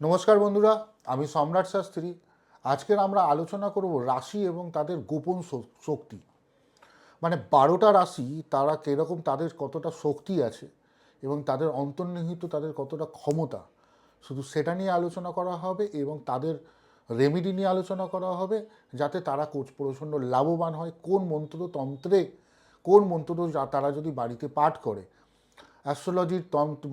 নমস্কার বন্ধুরা, আমি সম্রাট শাস্ত্রী। আজকের আমরা আলোচনা করব রাশি এবং তাদের গোপন শক্তি। মানে বারোটা রাশি, তারা কীরকম তাদের কতটা শক্তি আছে এবং তাদের অন্তর্নিহিত তাদের কতটা ক্ষমতা। শুধু সেটা নিয়ে আলোচনা করা হবে এবং তাদের রেমিডি নিয়ে আলোচনা করা হবে, যাতে তারা কোচ প্রচণ্ড লাভবান হয়। কোন মন্ত্রতন্ত্রে, কোন মন্ত্র তারা যদি বাড়িতে পাঠ করে অ্যাস্ট্রোলজির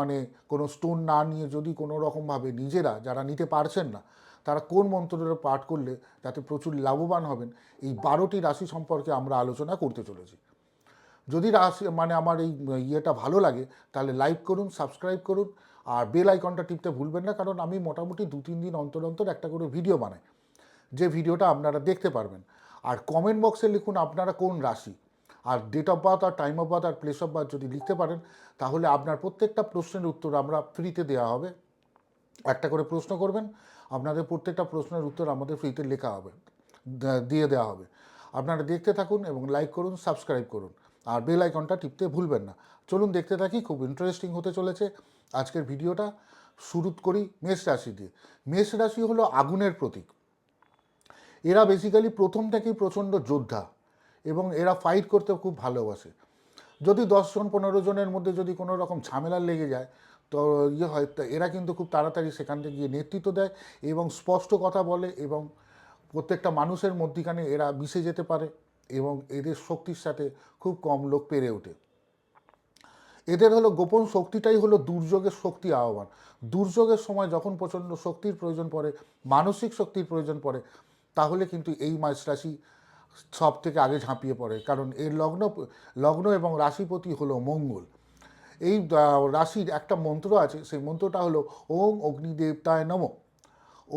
মানে কোনো স্টোন না নিয়ে যদি কোনো রকমভাবে নিজেরা, যারা নিতে পারছেন না, তারা কোন মন্ত্রটা পাঠ করলে যাতে প্রচুর লাভবান হবেন, এই বারোটি রাশি সম্পর্কে আমরা আলোচনা করতে চলেছি। যদি রাশি মানে আমার এই ইয়েটা ভালো লাগে, তাহলে লাইক করুন সাবস্ক্রাইব করুন, আর বেল আইকনটা টিপতে ভুলবেন না, কারণ আমি মোটামুটি দু তিন দিন অন্তর অন্তর একটা করে ভিডিও বানাই, যে ভিডিওটা আপনারা দেখতে পারবেন। আর কমেন্ট বক্সে লিখুন আপনারা কোন রাশি? আর ডেট অফ বার্থ আর টাইম অফ বার্থ আর প্লেস অফ বার্থ যদি লিখতে পারেন, তাহলে আপনার প্রত্যেকটা প্রশ্নের উত্তর আমরা ফ্রিতে দেওয়া হবে। একটা করে প্রশ্ন করবেন, আপনাদের প্রত্যেকটা প্রশ্নের উত্তর আমাদের ফ্রিতে লেখা হবে দিয়ে দেওয়া হবে। আপনারা দেখতে থাকুন এবং লাইক করুন সাবস্ক্রাইব করুন। আর বেল আইকনটা টিপতে ভুলবেন না। চলুন দেখতে থাকি, খুব ইন্টারেস্টিং হতে চলেছে আজকের ভিডিওটা শুরু করি মেষ রাশি দিয়ে। মেষ রাশি হলো আগুনের প্রতীক। এরা বেসিক্যালি প্রথম থেকেই প্রচণ্ড যোদ্ধা। এবং এরা ফাইট করতে খুব ভালোবাসে। যদি দশজন পনেরো জনের মধ্যে যদি কোনো রকম ঝামেলা লেগে যায়, তো ইয়ে হয় এরা কিন্তু খুব তাড়াতাড়ি সেখান থেকে গিয়ে নেতৃত্ব দেয় এবং স্পষ্ট কথা বলে এবং প্রত্যেকটা মানুষের মধ্যিখানে এরা মিশে যেতে পারে এবং এদের শক্তির সাথে খুব কম লোক পেরে ওঠে। এদের হলো গোপন শক্তিটাই হলো দুর্যোগের শক্তি আহ্বান। দুর্যোগের সময় যখন প্রচণ্ড শক্তির প্রয়োজন পড়ে, মানসিক শক্তির প্রয়োজন পড়ে, তাহলে কিন্তু এই মাস রাশি সব থেকে আগে ঝাঁপিয়ে পড়ে। কারণ এর লগ্ন লগ্ন এবং রাশিপতি হলো মঙ্গল। এই রাশির একটা মন্ত্র আছে, সেই মন্ত্রটা হলো ওং অগ্নিদেবতায় নম।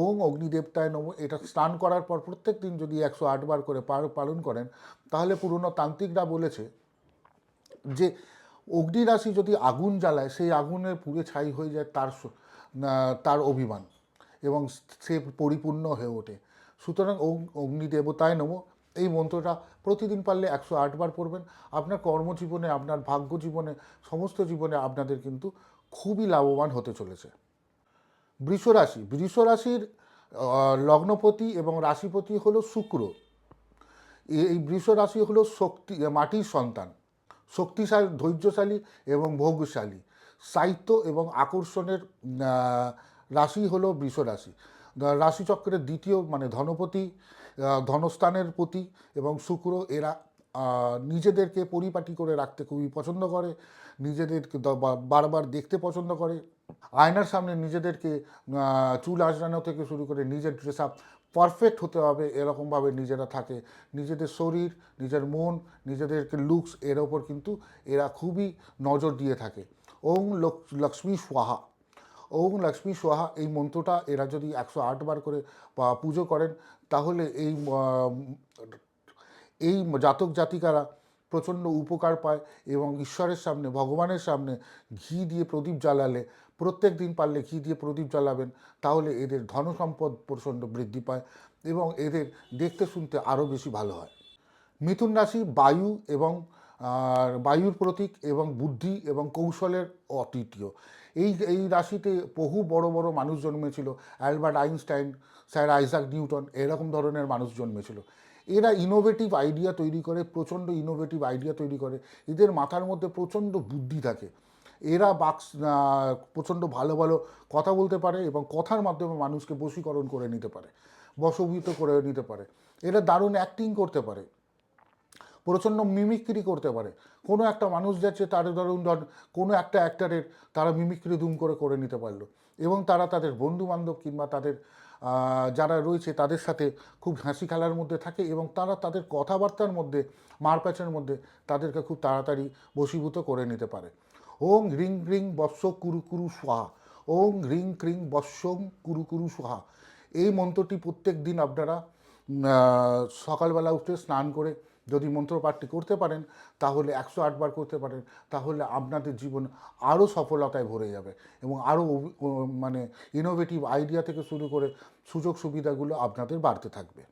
ওং অগ্নিদেবতায় নম, এটা স্নান করার পর প্রত্যেক দিন যদি একশো আটবার করে পালন করেন, তাহলে পুরনো তান্ত্রিকরা বলেছে যে অগ্নি রাশি যদি আগুন জ্বালায়, সেই আগুনের পুড়ে ছাই হয়ে যায় তার তার অভিমান এবং সে পরিপূর্ণ হয়ে ওঠে। সুতরাং ওং অগ্নি দেবতায় নম। এই মন্ত্রটা প্রতিদিন পারলে একশো আটবার পড়বেন। আপনার কর্মজীবনে, আপনার ভাগ্য জীবনে সমস্ত জীবনে আপনাদের কিন্তু খুবই লাভবান হতে চলেছে। বৃষ রাশি, বৃষ রাশির লগ্নপতি এবং রাশিপতি হলো শুক্র। এই বৃষ রাশি হলো শক্তি মাটির সন্তান। শক্তিশালী, ধৈর্যশালী এবং ভোগশালী। সাহিত্য এবং আকর্ষণের রাশি হলো বৃষ রাশি। রাশিচক্রের দ্বিতীয় মানে ধনপতি ধনস্থানের প্রতি এবং শুক্র এরা নিজেদেরকে পরিপাটি করে রাখতে খুবই পছন্দ করে, নিজেদেরকে বারবার দেখতে পছন্দ করে, আয়নার সামনে নিজেদেরকে চুল আঁচড়ানো থেকে শুরু করে নিজের ড্রেস আপ পারফেক্ট হতে হবে, এরকমভাবে নিজেরা থাকে। নিজেদের শরীর, নিজের মন নিজেদেরকে লুকস এর ওপর কিন্তু এরা খুবই নজর দিয়ে থাকে। ওং লক্ষ- লক্ষ্মী সোহা ওং লক্ষ্মী সোহা এই মন্ত্রটা এরা যদি একশো আটবার করে পুজো করেন তাহলে এই এই জাতক জাতিকারা প্রচণ্ড উপকার পায় এবং ঈশ্বরের সামনে, ভগবানের সামনে ঘি দিয়ে প্রদীপ জ্বালালে, প্রত্যেক দিন পারলে ঘি দিয়ে প্রদীপ জ্বালাবেন, তাহলে এদের ধনসম্পদ প্রচণ্ড বৃদ্ধি পায় এবং এদের দেখতে শুনতে আরও বেশি ভালো হয়। মিথুন রাশি বায়ু এবং বায়ুর প্রতীক এবং বুদ্ধি এবং কৌশলের অদ্বিতীয় এই এই রাশিতে বহু বড় বড় মানুষ জন্মেছিল, Albert Einstein sir Isaac Newton এরকম ধরনের মানুষ জন্মেছিল। এরা ইনোভেটিভ আইডিয়া তৈরি করে, প্রচণ্ড ইনোভেটিভ আইডিয়া তৈরি করে। এদের মাথার মধ্যে প্রচণ্ড বুদ্ধি থাকে। এরা বাক্স প্রচণ্ড ভালো ভালো কথা বলতে পারে এবং কথার মাধ্যমে মানুষকে বশীকরণ করে নিতে পারে, বশভূত করে নিতে পারে। এরা দারুণ অ্যাক্টিং করতে পারে, প্রচণ্ড মিমিক্রি করতে পারে। কোনো একটা মানুষ যাচ্ছে, তার ধরুন, ধর, কোনো একটা অ্যাক্টারের তারা মিমিক্রি দুম করে করে নিতে পারল এবং তারা তাদের বন্ধু বান্ধব কিংবা তাদের যারা রয়েছে তাদের সাথে খুব হাসি খেলার মধ্যে থাকে এবং তারা তাদের কথাবার্তার মধ্যে, মারপ্যাচের মধ্যে তাদেরকে খুব তাড়াতাড়ি বশীভূত করে নিতে পারে। ওং রিং হ্রিং বৎস কুরু কুরু সোহা ওং হ্রিং ক্রিং বৎসং কুরু কুরু সোহা এই মন্ত্রটি প্রত্যেক দিন আপনারা সকালবেলা উঠে স্নান করে যদি মন্ত্রপাঠটি করতে পারেন, তাহলে একশো আটবার করতে পারেন, তাহলে আপনাদের জীবন আরও সফলতায় ভরে যাবে এবং আরও মানে ইনোভেটিভ আইডিয়া থেকে শুরু করে সুযোগ সুবিধাগুলো আপনাদের বাড়তে থাকবে।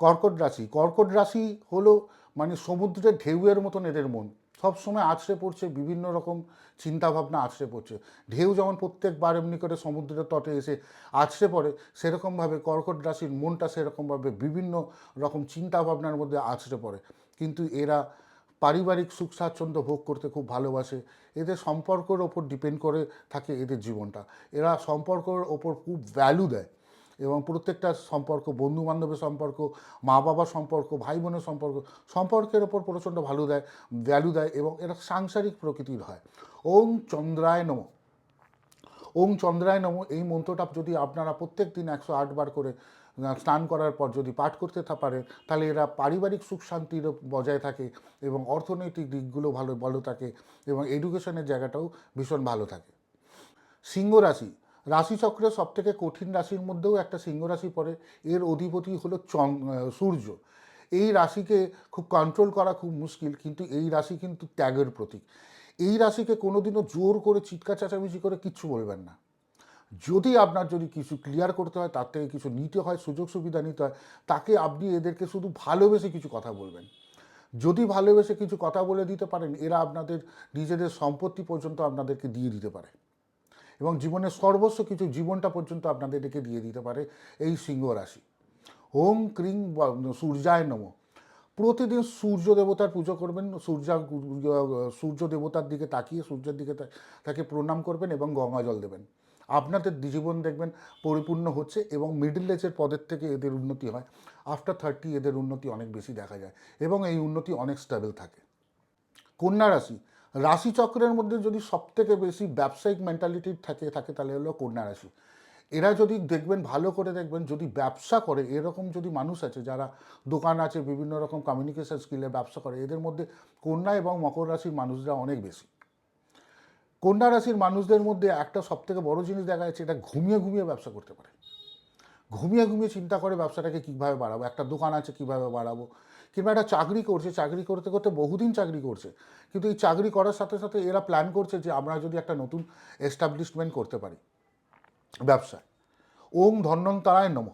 কর্কট রাশি কর্কট রাশি হলো মানে সমুদ্রের ঢেউয়ের মতন এদের মন। সবসময় আছড়ে পড়ছে, বিভিন্ন রকম চিন্তাভাবনা আছড়ে পড়ছে। ঢেউ যেমন প্রত্যেকবার এমনি করে সমুদ্রের তটে এসে আছড়ে পড়ে, সেরকমভাবে কর্কট রাশির মনটা সেরকমভাবে বিভিন্ন রকম চিন্তাভাবনার মধ্যে আছড়ে পড়ে। কিন্তু এরা পারিবারিক সুখ স্বাচ্ছন্দ্য ভোগ করতে খুব ভালোবাসে। এদের সম্পর্কের ওপর ডিপেন্ড করে থাকে এদের জীবনটা। এরা সম্পর্কের ওপর খুব ভ্যালু দেয়। এবং প্রত্যেকটা সম্পর্ক বন্ধু বান্ধবের সম্পর্ক মা বাবার সম্পর্ক ভাই বোনের সম্পর্ক, সম্পর্কের ওপর প্রচণ্ড ভালো দেয় ভ্যালু দেয় এবং এরা সাংসারিক প্রকৃতির হয়। ওং চন্দ্রায় নম। ওং চন্দ্রায় নম, এই মন্ত্রটা যদি আপনারা প্রত্যেক দিন একশো আটবার করে স্নান করার পর যদি পাঠ করতে পারেন, তাহলে এরা পারিবারিক সুখ শান্তির বজায় থাকে এবং অর্থনৈতিক দিকগুলো ভালো ভালো থাকে এবং এডুকেশনের জায়গাটাও ভীষণ ভালো থাকে। সিংহ রাশি রাশিচক্রের সব থেকে কঠিন রাশির মধ্যেও একটা সিংহ রাশি পড়ে, এর অধিপতি হলো চং সূর্য। এই রাশিকে খুব কন্ট্রোল করা খুব মুশকিল, কিন্তু এই রাশি কিন্তু ত্যাগের প্রতীক। এই রাশিকে কোনোদিনও জোর করে চিৎকার চেঁচামেচি করে কিচ্ছু বলবেন না। যদি আপনার যদি কিছু ক্লিয়ার করতে হয়, তার থেকে কিছু নিতে হয়, সুযোগ সুবিধা নিতে হয়, তাকে আপনি এদেরকে শুধু ভালোবেসে কিছু কথা বলবেন। যদি ভালোবেসে কিছু কথা বলে দিতে পারেন, এরা আপনাদের নিজেদের সম্পত্তি পর্যন্ত আপনাদেরকে দিয়ে দিতে পারে। এবং জীবনের সর্বস্ব কিছু জীবনটা পর্যন্ত আপনাদের আপনাদেরকে দিয়ে দিতে পারে এই সিংহ রাশি। ওম ক্রিং সূর্যায় নম। প্রতিদিন সূর্য দেবতার পুজো করবেন, সূর্য সূর্য দেবতার দিকে তাকিয়ে সূর্যের দিকে তাকে প্রণাম করবেন এবং গঙ্গা জল দেবেন। আপনাদের জীবন দেখবেন পরিপূর্ণ হচ্ছে এবং মিডল এজের পদের থেকে এদের উন্নতি হয়। আফটার থার্টি এদের উন্নতি অনেক বেশি দেখা যায় এবং এই উন্নতি অনেক স্টেবল থাকে। কন্যা রাশি রাশিচক্রের মধ্যে যদি সবথেকে বেশি ব্যবসায়িক মেন্টালিটি থাকে থাকে তাহলে হলো কন্যা রাশি। এরা যদি দেখবেন, ভালো করে দেখবেন, যদি ব্যবসা করে, এরকম যদি মানুষ আছে যারা দোকান আছে, বিভিন্ন রকম কমিউনিকেশন স্কিলে ব্যবসা করে, এদের মধ্যে কন্যা এবং মকর রাশির মানুষরা অনেক বেশি। কন্যা রাশির মানুষদের মধ্যে একটা সবথেকে বড় জিনিস দেখা যাচ্ছে, এটা ঘুমিয়ে ঘুমিয়ে ব্যবসা করতে পারে। ঘুমিয়ে ঘুমিয়ে চিন্তা করে ব্যবসাটাকে কীভাবে বাড়াবো, একটা দোকান আছে কীভাবে বাড়াবো কিংবা একটা চাকরি করছে, চাকরি করতে করতে বহুদিন চাকরি করছে, কিন্তু এই চাকরি করার সাথে সাথে এরা প্ল্যান করছে যে আমরা যদি একটা নতুন এস্টাবলিশমেন্ট করতে পারি, ব্যবসায়। ওম ধন্যন্তারায় নম।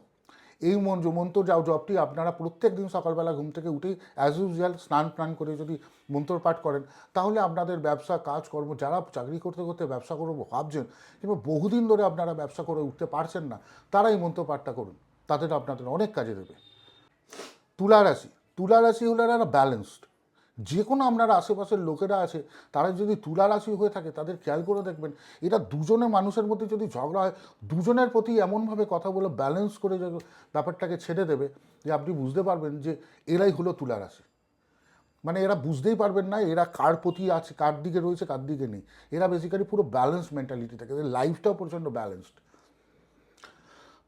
এই মন্ত্র মন্ত্র যাও জবটি আপনারা প্রত্যেক দিন সকালবেলা ঘুম থেকে উঠেই অ্যাজ ইউজুয়াল স্নান টান করে যদি মন্ত্র পাঠ করেন, তাহলে আপনাদের ব্যবসা, কাজকর্ম, যারা চাকরি করতে করতে ব্যবসা করব ভাবছেন, কিংবা বহুদিন ধরে আপনারা ব্যবসা করে উঠতে পারছেন না, তারা এই মন্ত্র পাঠটা করুন তাদের আপনাদের অনেক কাজে দেবে। তুলা রাশি তুলা রাশি হলো এরা ব্যালেন্সড যে কোনো আপনার আশেপাশের লোকেরা আছে, তারা যদি তুলা রাশি হয়ে থাকে, তাদের খেয়াল করে দেখবেন এটা দুজনের মানুষের মধ্যে যদি ঝগড়া হয়, দুজনের প্রতি এমনভাবে কথা বলে ব্যালেন্স করে ব্যাপারটাকে ছেড়ে দেবে যে আপনি বুঝতে পারবেন যে এরাই হলো তুলা রাশি মানে এরা বুঝতেই পারবেন না এরা কার প্রতি আছে, কার দিকে রয়েছে, কার দিকে নেই। এরা বেসিক্যালি পুরো ব্যালেন্স মেন্টালিটি থাকে লাইফটাও প্রচণ্ড ব্যালেন্সড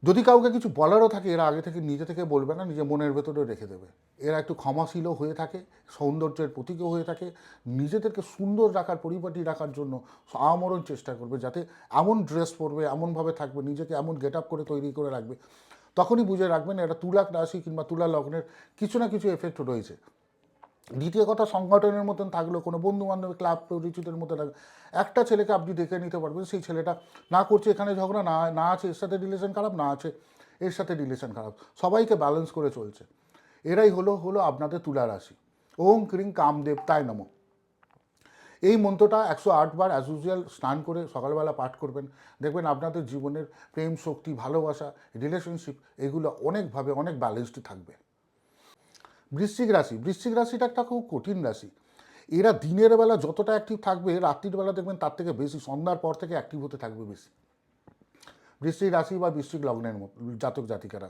যদি কাউকে কিছু বলারও থাকে, এরা আগে থেকে নিজে থেকে বলবে না নিজে মনের ভেতরে রেখে দেবে। এরা একটু ক্ষমাশীলও হয়ে থাকে, সৌন্দর্যের প্রতীকও হয়ে থাকে, নিজেদেরকে সুন্দর রাখার, পরিপাটি রাখার জন্য আমরণ চেষ্টা করবে, যাতে এমন ড্রেস পরবে, এমনভাবে থাকবে, নিজেকে এমন গেট আপ করে তৈরি করে রাখবে। তখনই বুঝে রাখবেন এটা তুলা রাশি কিংবা তুলা লগ্নের কিছু না কিছু এফেক্ট রয়েছে। দ্বিতীয় কথা, সংগঠনের মতন থাকলেও, কোনো বন্ধু বান্ধব ক্লাব পরিচিতের মতো থাকলে একটা ছেলেকে আপনি দেখে নিতে পারবেন, সেই ছেলেটা না করছে এখানে ঝগড়া, না না আছে এর সাথে রিলেশন খারাপ, না আছে এর সাথে রিলেশন খারাপ। সবাইকে ব্যালেন্স করে চলছে। এরাই হলো হলো আপনাদের তুলা রাশি ওম ক্রিং কামদেব, তাই নম। এই মন্ত্রটা একশো আটবার অ্যাজ ইউজুয়াল স্নান করে সকালবেলা পাঠ করবেন। দেখবেন আপনাদের জীবনের প্রেম, শক্তি, ভালোবাসা রিলেশনশিপ এগুলো অনেকভাবে, অনেক ব্যালেন্সড থাকবে। বৃশ্চিক রাশি, বৃশ্চিক রাশিটা একটা খুব কঠিন রাশি। এরা দিনের বেলা যতটা অ্যাক্টিভ থাকবে, রাত্রির বেলা দেখবেন তার থেকে বেশি, সন্ধ্যার পর থেকে অ্যাক্টিভ হতে থাকবে বেশি। বৃশ্চিক রাশি বা বৃশ্চিক লগ্নের মতো, জাতক জাতিকারা।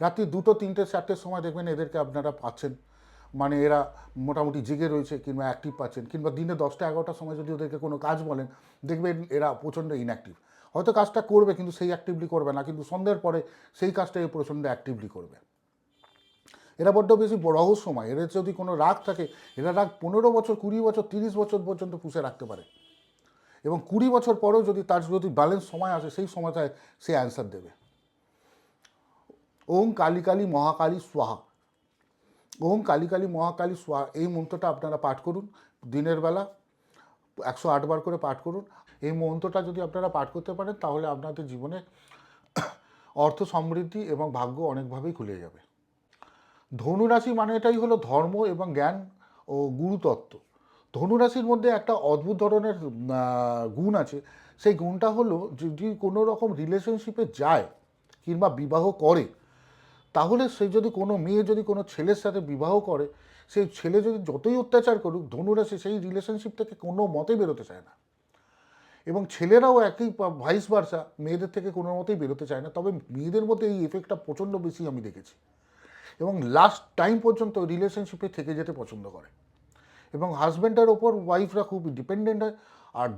রাত্রি দুটো, তিনটে, চারটের সময় দেখবেন এদেরকে আপনারা পাচ্ছেন। মানে এরা মোটামুটি জেগে রয়েছে কিংবা অ্যাক্টিভ পাচ্ছেন, কিংবা দিনে দশটা এগারোটার সময় যদি ওদেরকে কোনো কাজ বলেন, দেখবেন এরা প্রচণ্ড ইনঅ্যাক্টিভ হয়তো কাজটা করবে, কিন্তু সেই অ্যাক্টিভলি করবে না, কিন্তু সন্ধ্যের পরে সেই কাজটাকে প্রচণ্ড অ্যাক্টিভলি করবে। এরা বড্ড বেশি রহস্যময়। এদের যদি কোনো রাগ থাকে, এরা রাগ পনেরো বছর, কুড়ি বছর, তিরিশ বছর পর্যন্ত পুষে রাখতে পারে। এবং কুড়ি বছর পরেও যদি তার যদি ব্যালেন্স সময় আসে, সেই সময়টায় সে অ্যান্সার দেবে। ওম কালী কালী মহাকালী স্বাহা। ওম কালী কালী মহাকালী স্বাহা। এই মন্ত্রটা আপনারা পাঠ করুন দিনের বেলা, একশো আটবার করে পাঠ করুন। এই মন্ত্রটা যদি আপনারা পাঠ করতে পারেন, তাহলে আপনাদের জীবনে অর্থ সমৃদ্ধি এবং ভাগ্য অনেকভাবেই খুলে যাবে। ধনুরাশি মানে এটাই হলো ধর্ম এবং জ্ঞান ও গুরুতত্ত্ব। ধনুরাশির মধ্যে একটা অদ্ভুত ধরনের গুণ আছে। সেই গুণটা হলো যদি কোনো রকম রিলেশনশিপে যায় কিংবা বিবাহ করে, তাহলে সে যদি কোনো মেয়ে, যদি কোনো ছেলের সাথে বিবাহ করে, সেই ছেলে যদি যতই অত্যাচার করুক, ধনুরাশি সেই রিলেশনশিপ থেকে কোনো মতে বেরোতে চায় না। এবং ছেলেরাও একই ভাইস ভার্সা মেয়েদের থেকে কোনো মতেই বেরোতে চায় না। তবে মেয়েদের মধ্যে এই এফেক্টটা প্রচণ্ড বেশি আমি দেখেছি। এবং লাস্ট টাইম পর্যন্ত রিলেশনশিপে থেকে যেতে পছন্দ করে। এবং হাজব্যান্ডের ওপর ওয়াইফরা খুব ডিপেন্ডেন্ট হয়, আর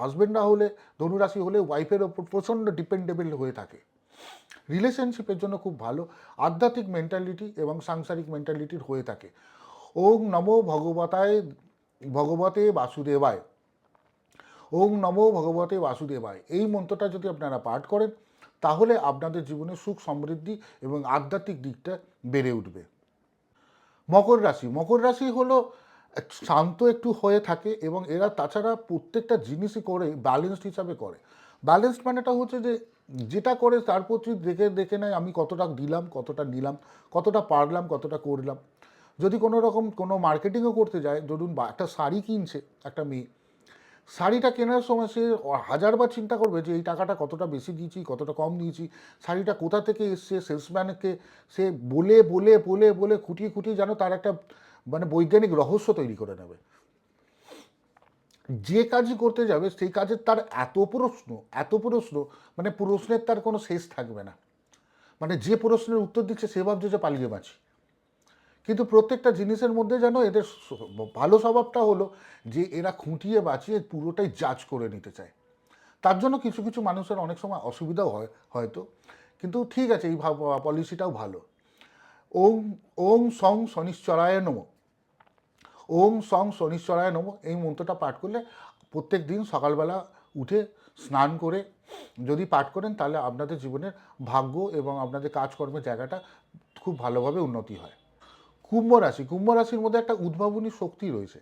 হাজব্যান্ডরা হলে, ধনুরাশি হলে ওয়াইফের ওপর প্রচণ্ড ডিপেন্ডেবল হয়ে থাকে। রিলেশনশিপের জন্য খুব ভালো, আধ্যাত্মিক মেন্টালিটি এবং সাংসারিক মেন্টালিটির হয়ে থাকে। ওম নমো ভগবতায়, ভগবতে বাসুদেবায়। ওম নমো ভগবতে বাসুদেবায়। এই মন্ত্রটা যদি আপনারা পাঠ করেন তাহলে আপনাদের জীবনে সুখ সমৃদ্ধি এবং আধ্যাত্মিক দিকটা বেড়ে উঠবে। মকর রাশি মকর রাশি হলো শান্ত একটু হয়ে থাকে এবং এরা তাছাড়া প্রত্যেকটা জিনিসই করে ব্যালেন্সড হিসাবে করে। ব্যালেন্সড মানেটা হচ্ছে যে, যেটা করে তার প্রতি দেখে দেখে নেয় আমি কতটা দিলাম, কতটা নিলাম, কতটা পারলাম, কতটা করলাম। যদি কোনো রকম কোনো মার্কেটিংও করতে যায়, ধরুন একটা শাড়ি কিনছে একটা মেয়ে শাড়িটা কেনার সময় সে হাজারবার চিন্তা করবে যে এই টাকাটা কতটা বেশি দিয়েছি কতটা কম দিয়েছি শাড়িটা কোথা থেকে এসছে? সেলসম্যানকে সে বলে বলে বলে বলে খুঁটিয়ে খুঁটিয়ে যেন তার একটা মানে বৈজ্ঞানিক রহস্য তৈরি করে নেবে। যে কাজই করতে যাবে, সেই কাজের তার এত প্রশ্ন এত প্রশ্ন মানে প্রশ্নের তার কোনো শেষ থাকবে না। মানে যে প্রশ্নের উত্তর দিচ্ছে সে ভাবছে যে পালিয়ে বাঁচি। কিন্তু প্রত্যেকটা জিনিসের মধ্যে যেন এদের ভালো স্বভাবটা হলো যে এরা খুঁটিয়ে বাঁচিয়ে পুরোটাই জাজ করে নিতে চায়। তার জন্য কিছু কিছু মানুষের অনেক সময় অসুবিধাও হয়, হয়তো। কিন্তু ঠিক আছে, এই পলিসিটাও ভালো। ওম ওম সং শনিশ্চরায় নম। ওম সং শনিশ্চরায় নম। এই মন্ত্রটা পাঠ করলে প্রত্যেক দিন সকালবেলা উঠে স্নান করে যদি পাঠ করেন তাহলে আপনাদের জীবনের ভাগ্য এবং আপনাদের কাজকর্মের জায়গাটা খুব ভালোভাবে উন্নতি হয়। কুম্ভ রাশি, কুম্ভ রাশির মধ্যে একটা উদ্ভাবনী শক্তি রয়েছে।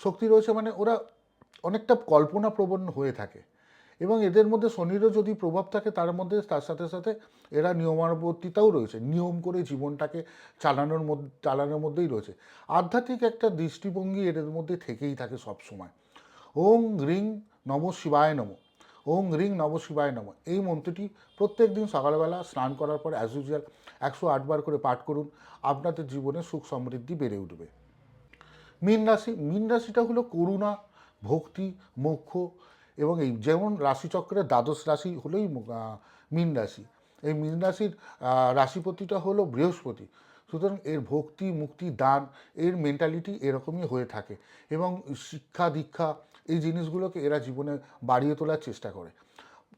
শক্তি রয়েছে মানে ওরা অনেকটা কল্পনা প্রবণ হয়ে থাকে এবং এদের মধ্যে শনিরও যদি প্রভাব থাকে তার মধ্যে তার সাথে সাথে এরা নিয়মানুবর্তিতাও রয়েছে। নিয়ম করে জীবনটাকে চালানোর মধ্যে চালানোর মধ্যেই রয়েছে। আধ্যাত্মিক একটা দৃষ্টিভঙ্গি এদের মধ্যে থেকেই থাকে সব সময় ওং রিং নম শিবায় নম। ওং রিং নম শিবায় নম। এই মন্ত্রটি প্রত্যেক দিন সকালবেলা স্নান করার পর অ্যাজ ইউজুয়াল একশো আটবার করে পাঠ করুন, আপনাদের জীবনে সুখ সমৃদ্ধি বেড়ে উঠবে। মীন রাশি, মীন রাশিটা হলো করুণা, ভক্তি, মোক্ষ এবং এই যেমন রাশিচক্রের দ্বাদশ রাশি হলোই মীন রাশি। এই মীন রাশির রাশিপতিটা হলো বৃহস্পতি। সুতরাং এর ভক্তি, মুক্তি, দান, এর মেন্টালিটি এরকমই হয়ে থাকে এবং শিক্ষা, দীক্ষা এই জিনিসগুলোকে এরা জীবনে বাড়িয়ে তোলার চেষ্টা করে।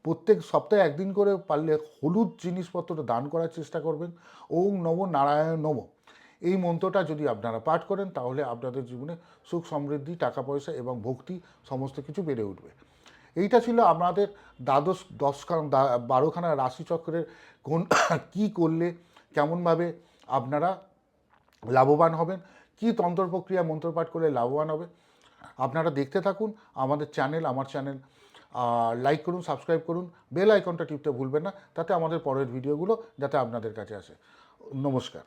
প্রত্যেক সপ্তাহে একদিন করে পারলে হলুদ জিনিসপত্রটা দান করার চেষ্টা করবেন। ওং নম নারায়ণ নম। এই মন্ত্রটা যদি আপনারা পাঠ করেন, তাহলে আপনাদের জীবনে সুখ সমৃদ্ধি, টাকা পয়সা এবং ভক্তি সমস্ত কিছু বেড়ে উঠবে। এইটা ছিল আমাদের দ্বাদশ, দশখান বারোখানা রাশিচক্রের কোন কী করলে, কেমনভাবে আপনারা লাভবান হবেন, কী তন্ত্র প্রক্রিয়া মন্ত্রপাঠ করলে লাভবান হবে, আপনারা দেখতে থাকুন আমাদের চ্যানেল, আমার চ্যানেল লাইক করুন সাবস্ক্রাইব করুন বেল আইকনটা টিপতে ভুলবেন না, তাতে আমাদের পরের ভিডিওগুলো যাতে আপনাদের কাছে আসে। নমস্কার।